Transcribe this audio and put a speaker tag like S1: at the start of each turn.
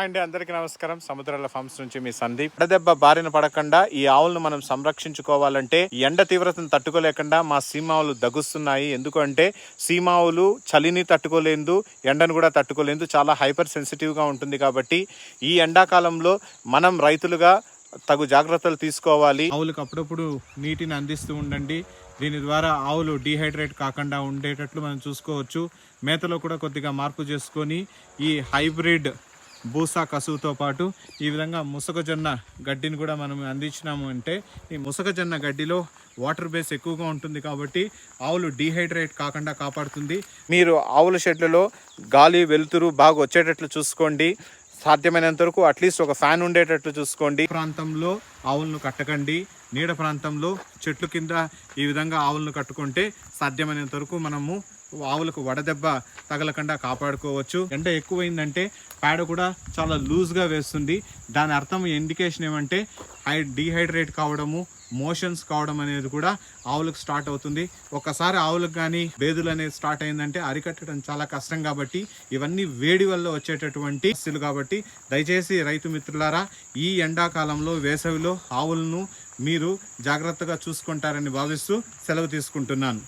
S1: అండి అందరికీ నమస్కారం. సముద్రాల ఫార్మ్స్ నుంచి మీ సందీప్. ఎడదెబ్బ బారిన పడకుండా ఈ ఆవులను మనం సంరక్షించుకోవాలంటే ఎండ తీవ్రతను తట్టుకోలేకుండా మా సీమావులు దగ్గుస్తున్నాయి ఎందుకంటే సీమావులు చలిని తట్టుకోలేదు ఎండను కూడా తట్టుకోలేదు చాలా హైపర్ సెన్సిటివ్గా ఉంటుంది కాబట్టి ఈ ఎండాకాలంలో మనం రైతులుగా తగు జాగ్రత్తలు తీసుకోవాలి. ఆవులకు అప్పుడప్పుడు నీటిని అందిస్తూ ఉండండి. దీని ద్వారా ఆవులు డీహైడ్రేట్ కాకుండా ఉండేటట్లు మనం చూసుకోవచ్చు. మేతలో కూడా కొద్దిగా మార్పు చేసుకొని ఈ హైబ్రిడ్ బూసా కసువుతో పాటు ఈ విధంగా ముసకజొన్న గడ్డిని కూడా మనం అందించినాము అంటే ఈ ముసకజొన్న గడ్డిలో వాటర్ బేస్ ఎక్కువగా ఉంటుంది కాబట్టి ఆవులు డీహైడ్రేట్ కాకుండా కాపాడుతుంది. మీరు ఆవుల షెడ్లలో గాలి వెలుతురు బాగా వచ్చేటట్లు చూసుకోండి. సాధ్యమైనంత వరకు అట్లీస్ట్ ఒక ఫ్యాన్ ఉండేటట్లు చూసుకోండి. ప్రాంతంలో ఆవులను కట్టకండి. నీడ ప్రాంతంలో చెట్లు కింద ఈ విధంగా ఆవులను కట్టుకుంటే సాధ్యమైనంత వరకు మనము ఆవులకు వడదెబ్బ తగలకుండా కాపాడుకోవచ్చు. ఎండ ఎక్కువైందంటే పేడ కూడా చాలా లూజ్గా వేస్తుంది. దాని అర్థం ఇండికేషన్ ఏమంటే హై డీహైడ్రేట్ కావడము మోషన్స్ కావడం అనేది కూడా ఆవులకు స్టార్ట్ అవుతుంది. ఒకసారి ఆవులకు కానీ బేదులు అనేది స్టార్ట్ అయిందంటే అరికట్టడం చాలా కష్టం కాబట్టి ఇవన్నీ వేడి వల్ల వచ్చేటటువంటి సమస్యలు కాబట్టి దయచేసి రైతు మిత్రులారా ఈ ఎండాకాలంలో వేసవిలో ఆవులను మీరు జాగ్రత్తగా చూసుకుంటారని భావిస్తూ సెలవు తీసుకుంటున్నాను.